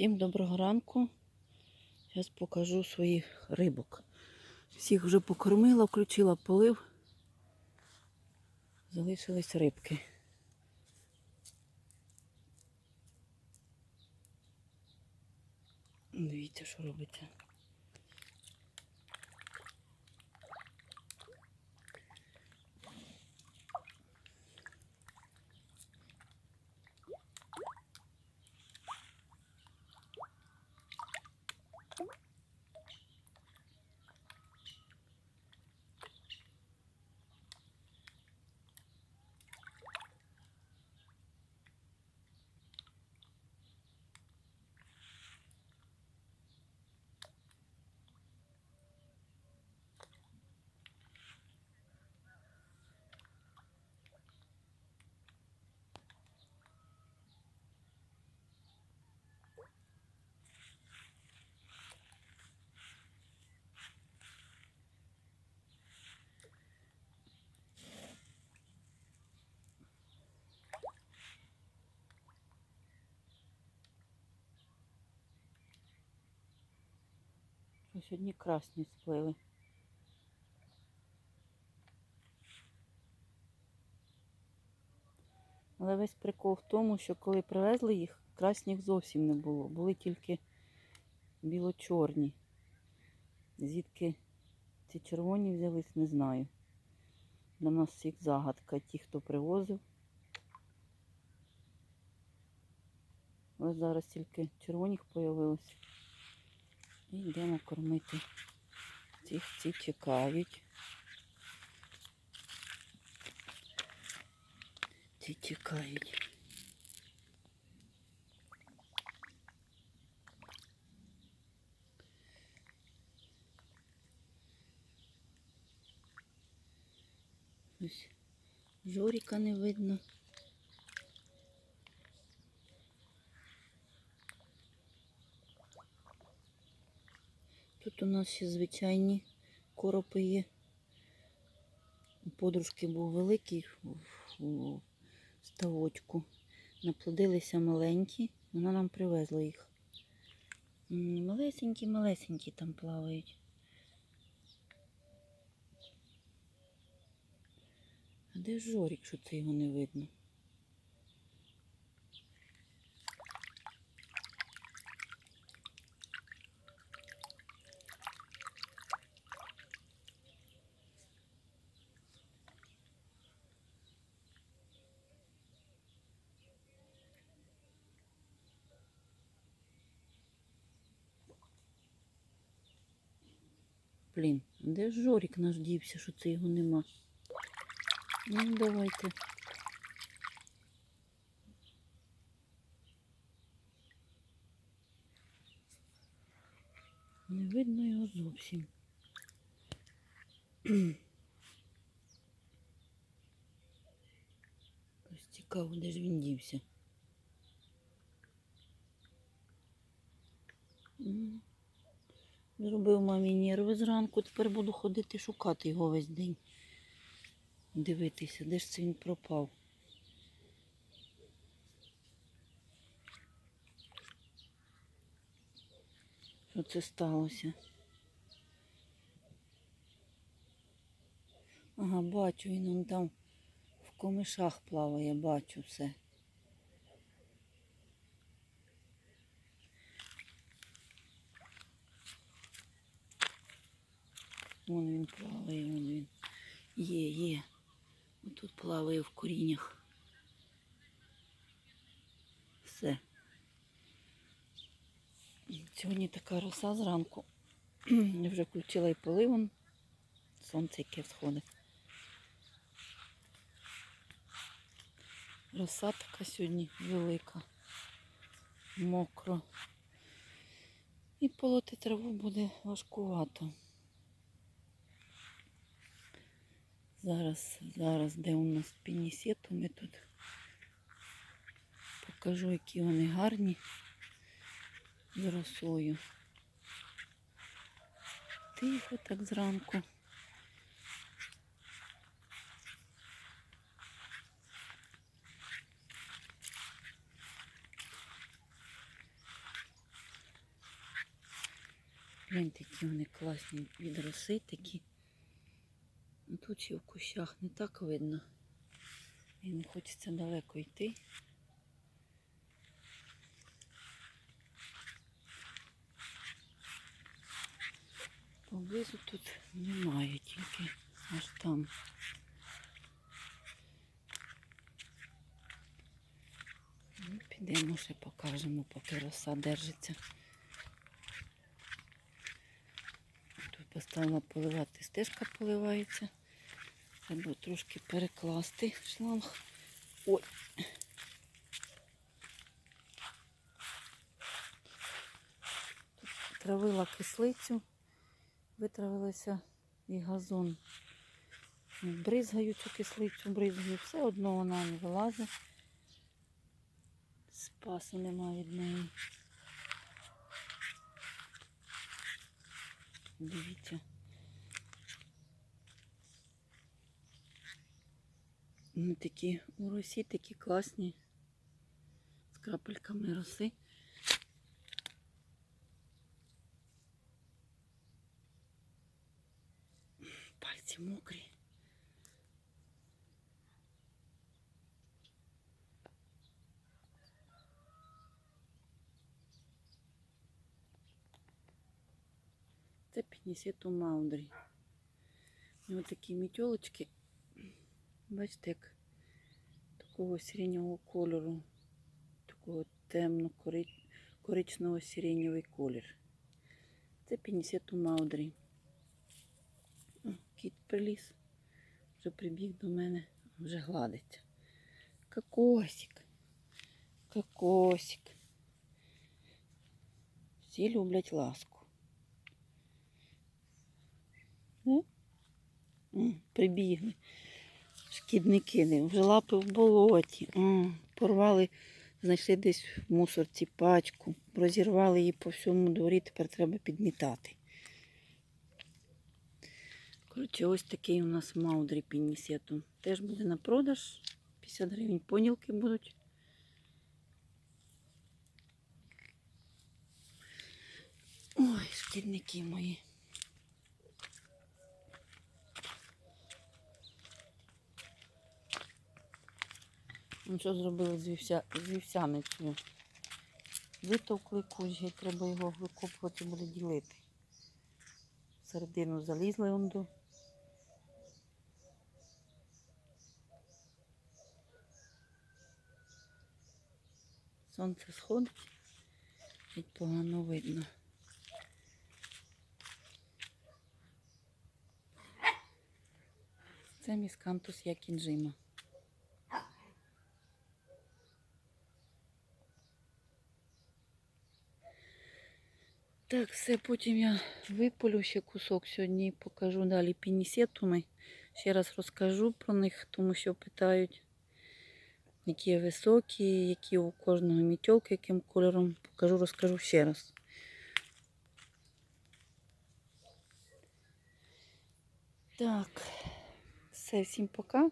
Всім доброго ранку. Зараз покажу своїх рибок. Всіх вже покормила, включила полив. Залишились рибки. Дивіться, що робиться. Ось одні красні сплили. Але весь прикол в тому, що коли привезли їх, красніх зовсім не було. Були тільки біло-чорні. Звідки ці червоні взялись, не знаю. Для нас всіх загадка. Ті, хто привозив. Ось зараз тільки червоних появилось. І йдемо кормити. Цих ці чекають. Ці чекають. Ось Жоріка не видно. Тут у нас ще звичайні коропи є. У подружки був великий у ставочку. Наплодилися маленькі, вона нам привезла їх. Малесенькі-малесенькі там плавають. А де ж Жорік, що це його не видно? Блін, де ж Жорік наш дівся, що це його нема? Ну, давайте. Не видно його зовсім. Ось цікаво, де ж він дівся. Зробив мамі нерви зранку, тепер буду ходити шукати його весь день. Дивитися, де ж це він пропав. Що це сталося? Ага, бачу, він там в комишах плаває, бачу все. Вон він плаває, вон він. Є, є. Тут плаває в коріннях. Все. Сьогодні така роса зранку. Я вже включила і поливон. Сонце яке всходить. Роса така сьогодні велика, мокро. І полоти траву буде важкувато. Зараз, зараз, де у нас пінісету, ми тут покажу, які вони гарні з росою. Тихо так зранку. Гляньте, які вони класні від роси такі. Тут ще в кущах не так видно. І хочеться далеко йти. Поблизу тут немає, тільки аж там. Ну, підемо ще покажемо, поки роса держиться. Тут поставила поливати, стежка поливається. Треба трошки перекласти шланг. Ой. Травила кислицю, витравилася і газон. Бризгаю цю кислицю, бризгаю, все одно вона не вилазить. Спасу немає від неї. Дивіться. Вони такі у росі такі класні. З крапельками роси. Пальці мокрі. Це пінісету маудрі. Ось такі мітьолочки. Бачите, як такого сиреневого кольору, такого темно коричнево сиреневий колір. Це пінісету маудрі. Кіт приліз, вже прибіг до мене, вже гладиться. Кокосик. Кокосик. Всі люблять ласку. Да? Прибігли. Шкідники, не, вже лапи в болоті. М, Порвали, знайшли десь в мусорці пачку, розірвали її по всьому дворі, тепер треба підмітати. Коротше, ось такий у нас маудрі пінісету. Теж буде на продаж. 50 гривень понілки будуть. Ой, шкідники мої. Ну, що зробили з, вівся... з вівсями? Витовкли кузі, треба його викопувати, буде ділити. Середину залізли он до. Сонце сходить, геть погано видно. Це міскантус якінжима. Так, все, потім я виполю ще кусок сьогодні покажу далі пінісетуми. Ще раз розкажу про них, тому що питають, які високі, які у кожного мітьолки, яким кольором. Покажу, розкажу ще раз. Так, все, всім пока.